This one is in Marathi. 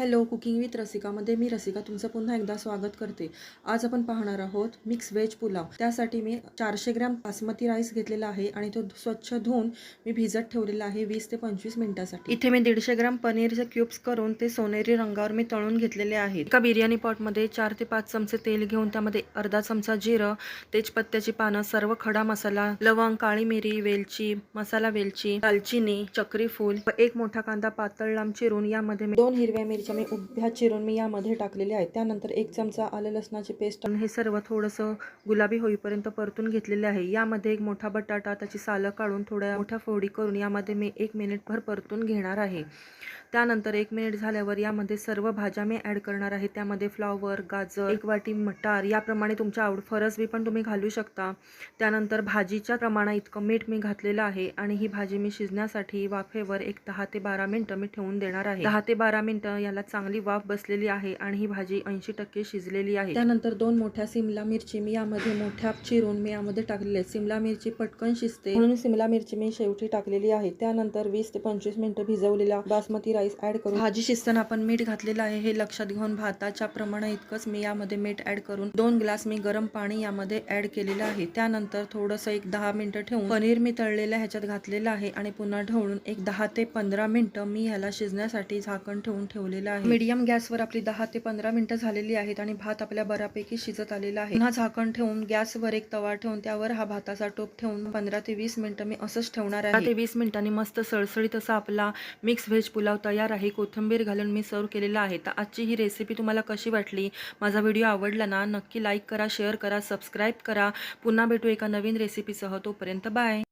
हॅलो कुकिंग विथ रसिकामध्ये मी रसिका तुमचं पुन्हा एकदा स्वागत करते. आज आपण पाहणार आहोत मिक्स व्हेज पुलाव. त्यासाठी मी चारशे ग्रॅम बासमती राईस घेतलेला आहे आणि तो स्वच्छ धुवून मी भिजत ठेवलेला आहे वीस ते पंचवीस मिनिटासाठी. इथे मी दीडशे ग्रॅम पनीरचे क्यूब्स करून ते सोनेरी रंगावर मी तळून घेतलेले आहेत. एका बिर्याणी पॉटमध्ये चार ते पाच चमचे तेल घेऊन त्यामध्ये अर्धा चमचा जिरं तेजपत्त्याची पानं सर्व खडा मसाला लवंग काळी मिरी वेलची मसाला वेलची दालचिनी चक्री फूल एक मोठा कांदा पातळ लांब चिरून यामध्ये मी दोन हिरव्या मिरच्या मी उभ्या चिरून मी यामध्ये टाकलेल्या आहेत त्यानंतर एक चमचा आलं लसणाची पेस्ट. हे सर्व थोडंसं गुलाबी होईपर्यंत परतून घेतलेले आहे. यामध्ये एक मोठा बटाटा त्याची सालं काढून थोड्या मोठ्या फोडी करून यामध्ये मी एक मिनिटभर परतून घेणार आहे. त्यानंतर एक मिनिट झाल्यावर यामध्ये सर्व भाज्या मी ॲड करणार आहे. त्यामध्ये फ्लॉवर गाजर एक वाटी मटार याप्रमाणे तुमच्या आवड फरसबी पण तुम्ही घालू शकता. त्यानंतर भाजीच्या प्रमाणा इतकं मीठ मी घातलेलं आहे आणि ही भाजी मी शिजण्यासाठी वाफेवर एक दहा ते बारा मिनटं मी ठेवून देणार आहे. दहा ते बारा मिनटं याला चांगली वाफ बसलेली आहे आणि ही भाजी ऐंशी टक्के शिजलेली आहे. त्यानंतर दोन मोठ्या सिमला मिरची मी यामध्ये मोठ्या चिरून मी यामध्ये टाकलेली. आहे सिमला मिरची पटकन शिजते. म्हणून सिमला मिरची मी शेवटी टाकलेली आहे. त्यानंतर वीस ते पंचवीस मिनिटं भिजवलेला बासमती राईस ऍड करून. भाजी शिजताना आपण मीठ घातलेलं आहे. हे लक्षात घेऊन भाताच्या प्रमाणा इतकंच मी यामध्ये मीठ ऍड करून दोन ग्लास मी गरम पाणी यामध्ये ऍड केलेलं आहे. त्यानंतर थोडंसं एक दहा मिनिटं ठेवून पनीर मी तळलेलं ह्याच्यात घातलेलं आहे आणि पुन्हा ढवळून एक दहा ते पंधरा मिनिटं मी ह्याला शिजण्यासाठी झाकण ठेवून ठेवलेलं आहे. मीडियम गॅसवर आपली दहा ते पंधरा मिनिटं झालेली आहेत आणि भात आपल्या बऱ्यापैकी शिजत आलेला आहे. पुन्हा झाकण ठेवून गॅसवर एक तवा ठेवून त्यावर हा भाताचा टोप ठेवून पंधरा ते वीस मिनिटं मी असंच ठेवणार आहे. ते वीस मिनिटांनी मस्त सळसळीत असा आपला मिक्स व्हेज पुलाव तयार आहे. कोथिंबीर घालून मी सर्व केलेला आहे. तर आजची ही रेसिपी तुम्हाला कशी वाटली? माझा व्हिडिओ आवडला ना नक्की लाईक करा शेअर करा सबस्क्राईब करा. पुन्हा भेटू एका नवीन रेसिपीसह तोपर्यंत बाय